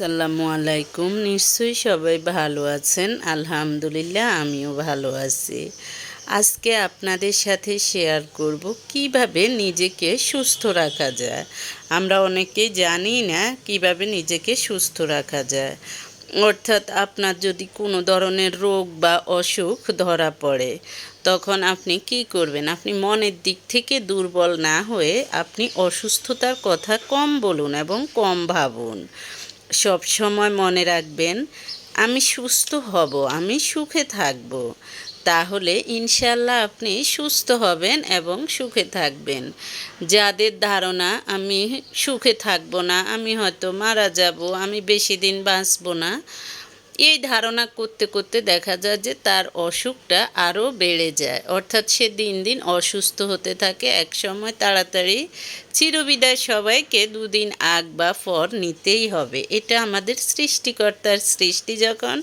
আসসালামু আলাইকুম। নিশ্চয়ই সবাই ভালো আছেন। আলহামদুলিল্লাহ, আমিও ভালো আছি। আজকে আপনাদের সাথে শেয়ার করব কীভাবে নিজেকে সুস্থ রাখা যায়। আমরা অনেকেই জানি না কীভাবে নিজেকে সুস্থ রাখা যায়। অর্থাৎ আপনার যদি কোনো ধরনের রোগ বা অসুখ ধরা পড়ে, তখন আপনি কি করবেন? আপনি মনের দিক থেকে দুর্বল না হয়ে আপনি অসুস্থতার কথা কম বলুন এবং কম ভাবুন। সব সময় মনে রাখবেন, আমি সুস্থ হব, আমি সুখে থাকব। তাহলে ইনশাল্লাহ আপনি সুস্থ হবেন এবং সুখে থাকবেন। যাদের ধারণা, আমি সুখে থাকব না, আমি হয়তো মারা যাব, আমি বেশি দিন বাঁচব না এই ধারণা করতে করতে দেখা যায় যে তার অসুখটা আরও বেড়ে যায়। অর্থাৎ সে দিন দিন অসুস্থ হতে থাকে। এক সময় তাড়াতাড়ি চিরবিদায় সবাইকে দুদিন আগ বা পর নিতেই হবে। এটা আমাদের সৃষ্টিকর্তার সৃষ্টি যখন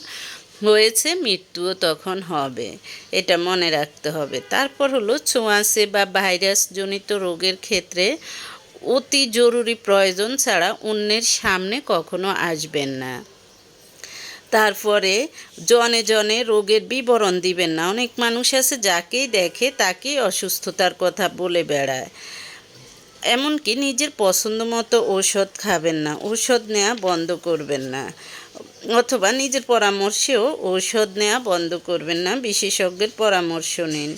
হয়েছে, মৃত্যুও তখন হবে। এটা মনে রাখতে হবে। তারপর হলো ছোঁয়াশে বা ভাইরাসজনিত রোগের ক্ষেত্রে অতি জরুরি প্রয়োজন ছাড়া অন্যের সামনে কখনো আসবেন না। তারপরে জনে জনে রোগের বিবরণ দিবেন না। অনেক মানুষ আছে যাকেই দেখে তাকেই অসুস্থতার কথা বলে বেড়ায়। এমনকি নিজের পছন্দ মতো ঔষধ খাবেন না, ঔষধ নেওয়া বন্ধ করবেন না। অথবা নিজের পরামর্শেও ঔষধ নেওয়া বন্ধ করবেন না, বিশেষজ্ঞের পরামর্শ নিন।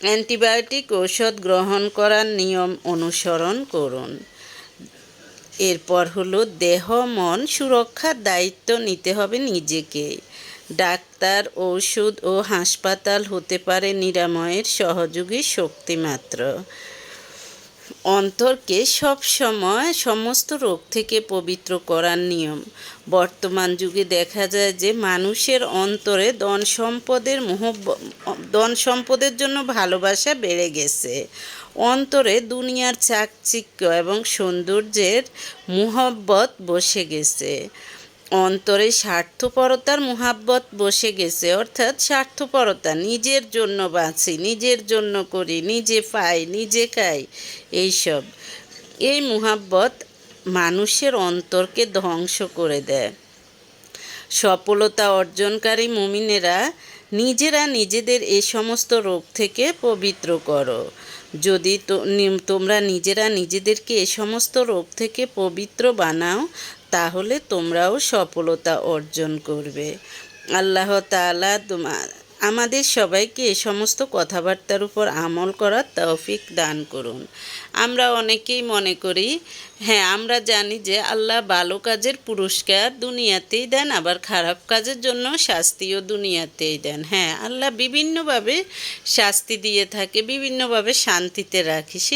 অ্যান্টিবায়োটিক ঔষধ গ্রহণ করার নিয়ম অনুসরণ করুন। এরপর হলো দেহ, মন সুরক্ষার দায়িত্ব নিতে হবে নিজেকে। ডাক্তার, ঔষধ ও হাসপাতাল হতে পারে নিরাময়ের সহযোগী শক্তি মাত্র। অন্তরকে সব সময় সমস্ত রোগ থেকে পবিত্র করার নিয়ম। বর্তমান যুগে দেখা যায় যে মানুষের অন্তরে ধন সম্পদের মোহ ধন সম্পদের জন্য ভালোবাসা বেড়ে গেছে। অন্তরে দুনিয়ার চাকচিক্য এবং সৌন্দর্যের মোহব্বত বসে গেছে। অন্তরে স্বার্থপরতার মোহাব্বত বসে গেছে, অর্থাৎ স্বার্থপরতা নিজের জন্য বাঁচি, নিজের জন্য করি, নিজে পাই, নিজে খাই, এইসব। এই মোহাব্বত মানুষের অন্তরকে ধ্বংস করে দেয়। সফলতা অর্জনকারী মুমিনেরা নিজেরা নিজেদের এই সমস্ত রোগ থেকে পবিত্র করো। যদি তোমরা নিজেরা নিজেদেরকে এ সমস্ত রোগ থেকে পবিত্র বানাও তাহলে তোমরাও সফলতা অর্জন করবে। আল্লাহ তালা তোমার আমাদের সবাইকে এ সমস্ত কথাবার্তার উপর আমল করার তৌফিক দান করুন। আমরা অনেকেই মনে করি হ্যাঁ আমরা জানি যে আল্লাহ ভালো কাজের পুরস্কার দুনিয়াতেই দেন, আবার খারাপ কাজের জন্য শাস্তিও দুনিয়াতেই দেন। হ্যাঁ আল্লাহ বিভিন্নভাবে শাস্তি দিয়ে থাকে, বিভিন্নভাবে শান্তিতে রাখি। সে